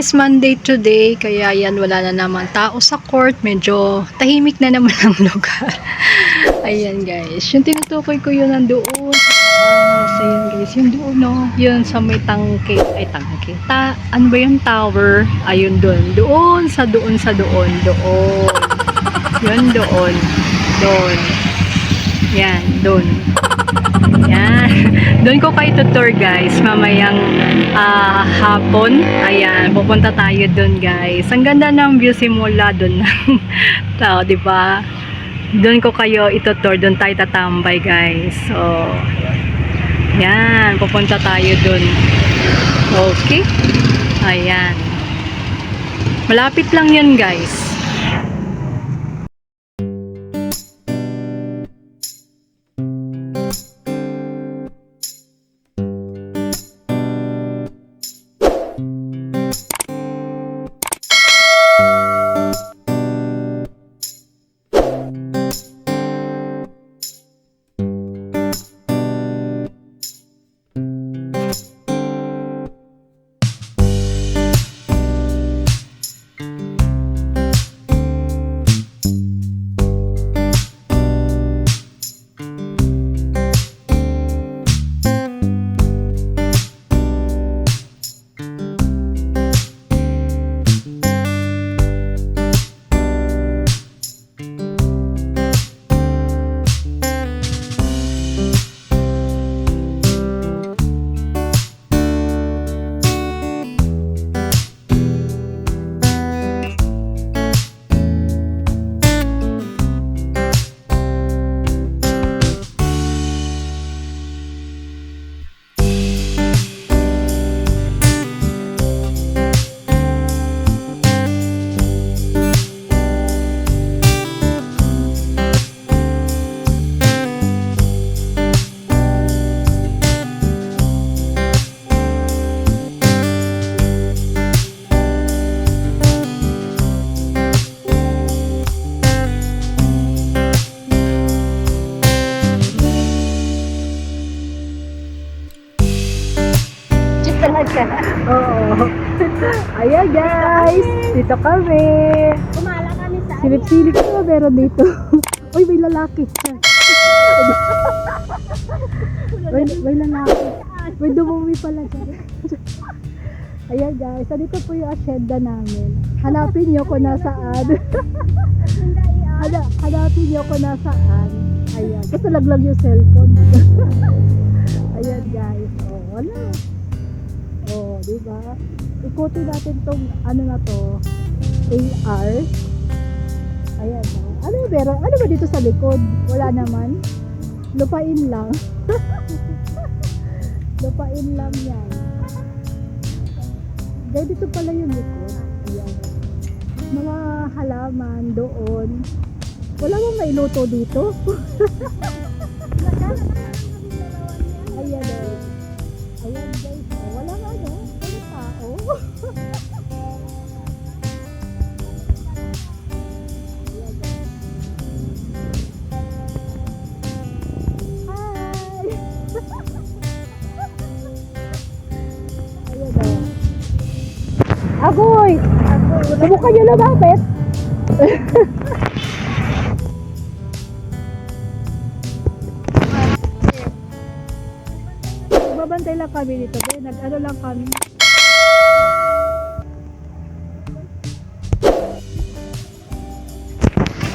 guys, Monday today, kaya yan wala na naman tao sa court, medyo tahimik na naman ang lugar. Ayan guys, yung tinutukoy ko yun nandoon sa taas. Ayan guys, yung doon no, yun sa may tangke, ay tangke, ta, ano ba yung tower? Ayun doon, doon sa doon sa doon, doon. Yun doon, doon. Yan, doon. Doon ko kayo tutor guys, mamayang ah, hapon. Ayan, pupunta tayo doon guys. Ang ganda ng view simula doon tao, di ba? Doon ko kayo itutur, doon tayo tatambay guys. So, yan, pupunta tayo doon. Okay? Ayan. Malapit lang yun guys. Dito kami. Kumala kami sa Silip-silip ko meron dito. Uy, may lalaki. may, may lalaki. May dumumi pala siya. Ayan guys, dito po yung asyenda namin. Hanapin nyo kung nasaan. Hana, hanapin nyo kung nasaan. Ayan. Basta laglag yung cellphone. Ayan guys. Oh, wala. Oh, di ba? Ikutin natin tong ano na to, AR. Ayan. Ano meron? Ano ba dito sa likod? Wala naman. Lupain lang. Lupain lang yan. Dahil dito pala yung likod. Ayan. Mga halaman doon. Wala bang may luto dito? Agoy! Subukan nyo lumapit. Babantay lang kami dito. Nag-ano lang kami.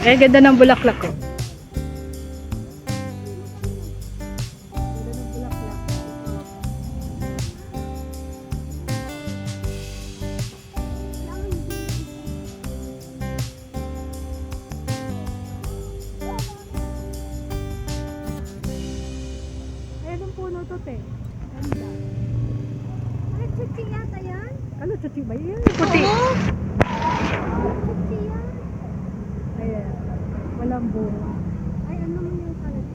Eh, ganda ng bulaklak ko. Ganda ba yun? Puti. Chuchi yan. Ayan. Walang bunga. Ay, ano mo yung kalat?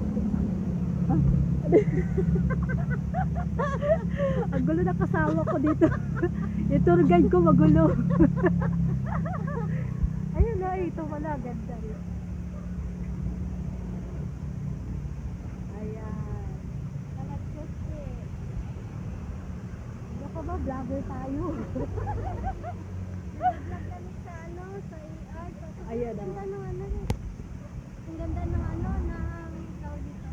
Ang gulo na kasama ko dito. yung tour guide ko magulo. Ayun na, ito wala. Ganda rin. ka ba? Vlogger tayo. Nag-vlog kami ano, sa AR. Tapos Ayan, ang ganda ano? ng ano. Eh. Ang ganda ng ano, ng tawag dito.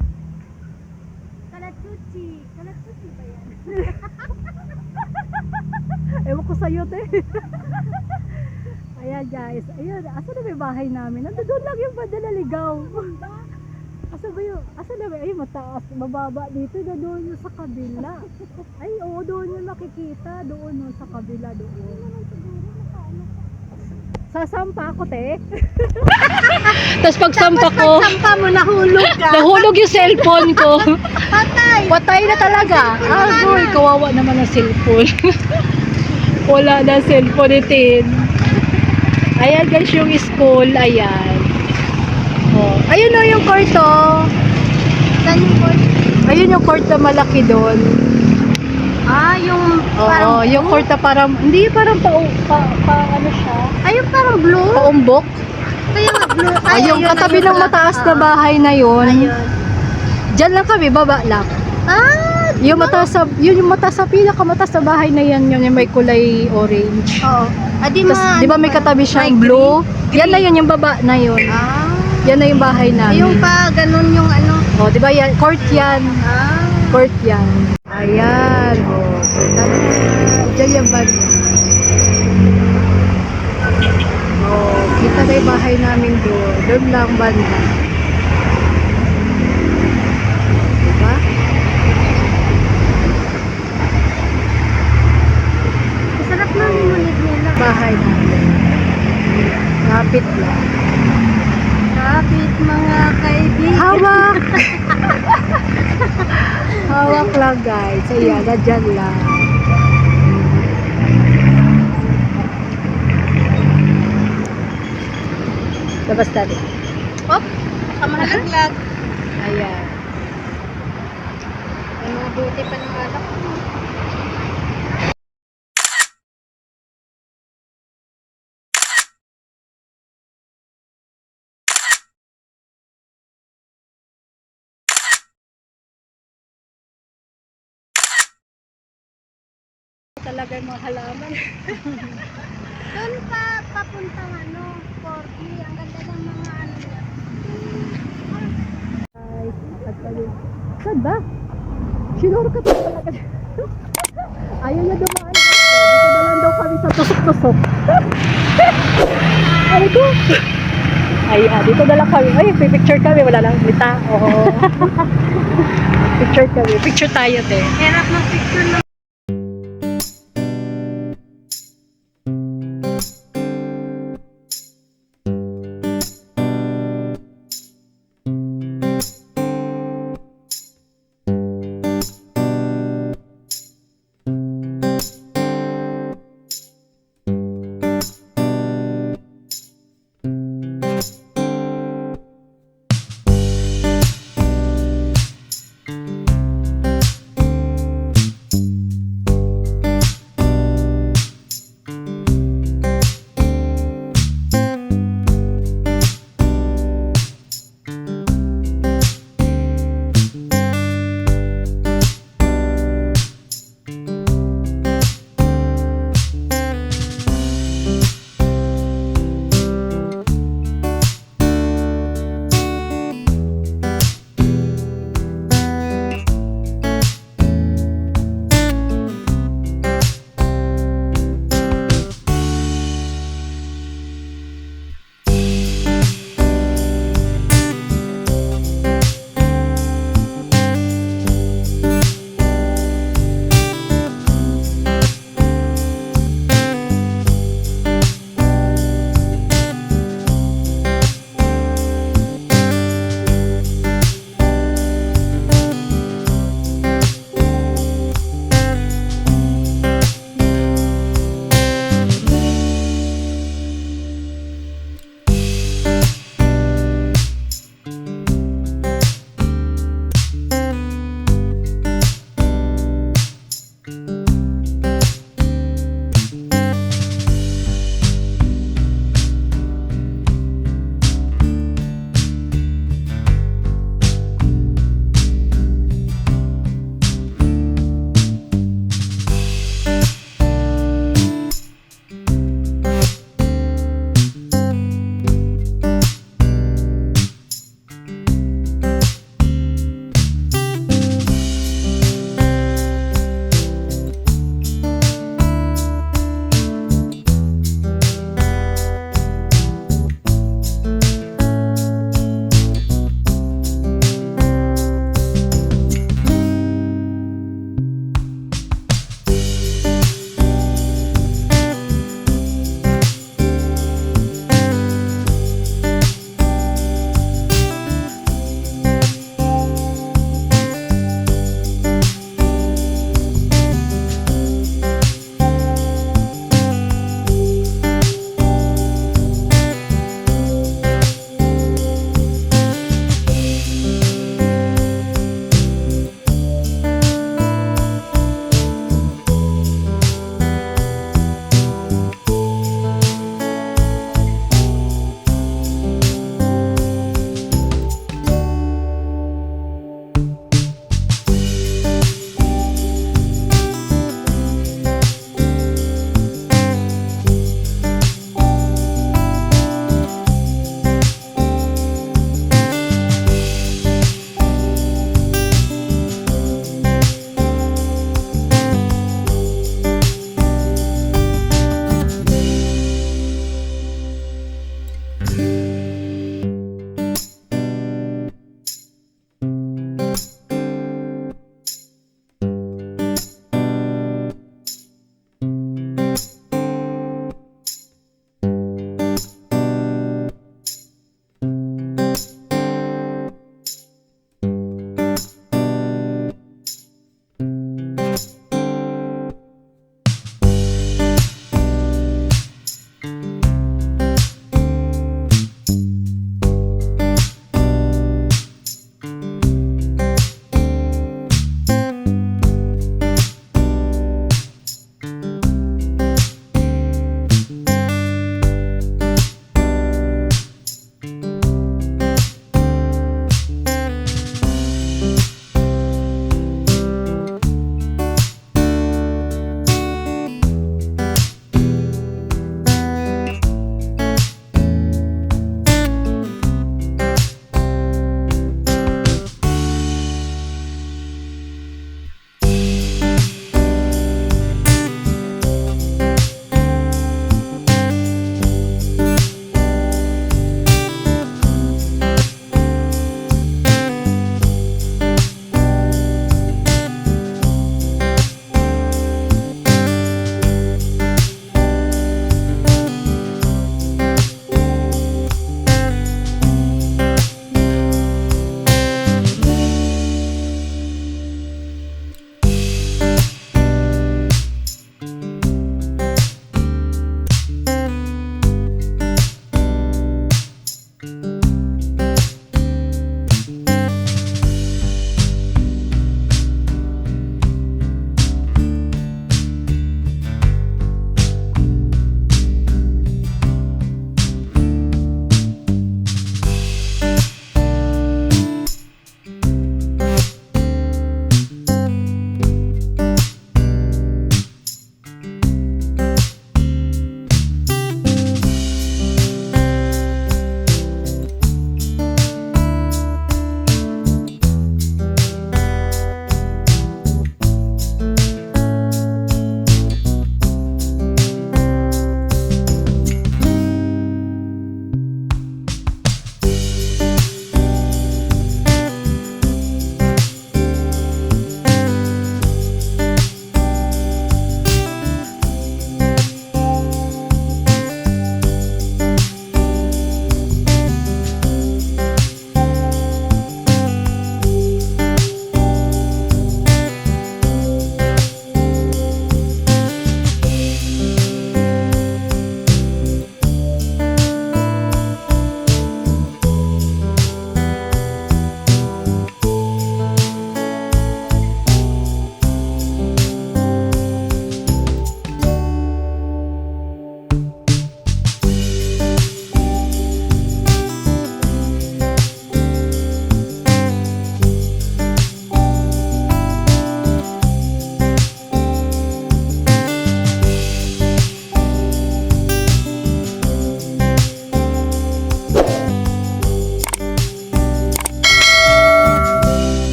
Kalachuchi. Kalachuchi ba yan? Ewan ko sa'yo, te. Ayan, guys. Ayan, asa na may bahay namin? Nandun lang yung Badalaligaw. Diba? Asa ba yun? Asa na ba? Ay, mataas, mababa dito, na doon yung sa kabila. Ay, oo, doon yung makikita, doon yung sa kabila, doon. Sasampa ako, te. Tapos pagsampa ko, Sampa mo, nahulog ka. nahulog yung cellphone ko. Patay. Patay na talaga. Agoy, kawawa naman ang cellphone. Wala na cellphone ni Tin. Ayan guys yung school. Ayan. Ayun o yung court oh. Saan yung court? Ayun yung court na malaki doon. Ah, yung Oo, yung court na parang, hindi parang pa, pa, pa ano siya, Ay, yung parang blue. paumbok. Kaya nga blue. Ay, yung ayun, katabi ayun ng pala. mataas na Ah, bahay na yun. Ayun. Diyan lang kami, baba lang. Ah, Yung mataas sa, yun yung mataas sa pinakamataas na bahay na yan, yun yung may kulay orange. oo. Ah, di Tapos, ma- di ba may katabi siyang Ay, blue? green. Yan na yun, yung baba na yun. Ah. Yan na yung bahay namin. Yung pa, ganun yung ano. Oh, di ba yan? Court yan. Ah. Court yan. Ayan. Oh, kita na. Diyan yung banda. Oh, kita na yung bahay namin doon. Doon lang banda. Diba? Masarap na nila. Bahay namin. Lapit lang. Kapit mga kaibigan. Hawak! Hawak lang guys. Ayan, nadyan lang. Labas natin. Op, kamahalaglag. Ayan. Ay, mga buti pa ng alak ko. Talaga yung mga halaman. Doon pa, papuntang ano, Corby. Ang ganda ng mga ano. Ay, at kami. Saan ba? Sinuro ka pa talaga. Ayaw niya dumaan. Dito na lang daw kami sa tusok-tusok. Ay ko. Ay, ah, dito na lang kami. Ay, picture kami. Wala lang may tao. picture kami. Picture tayo, te. Hirap ng picture ng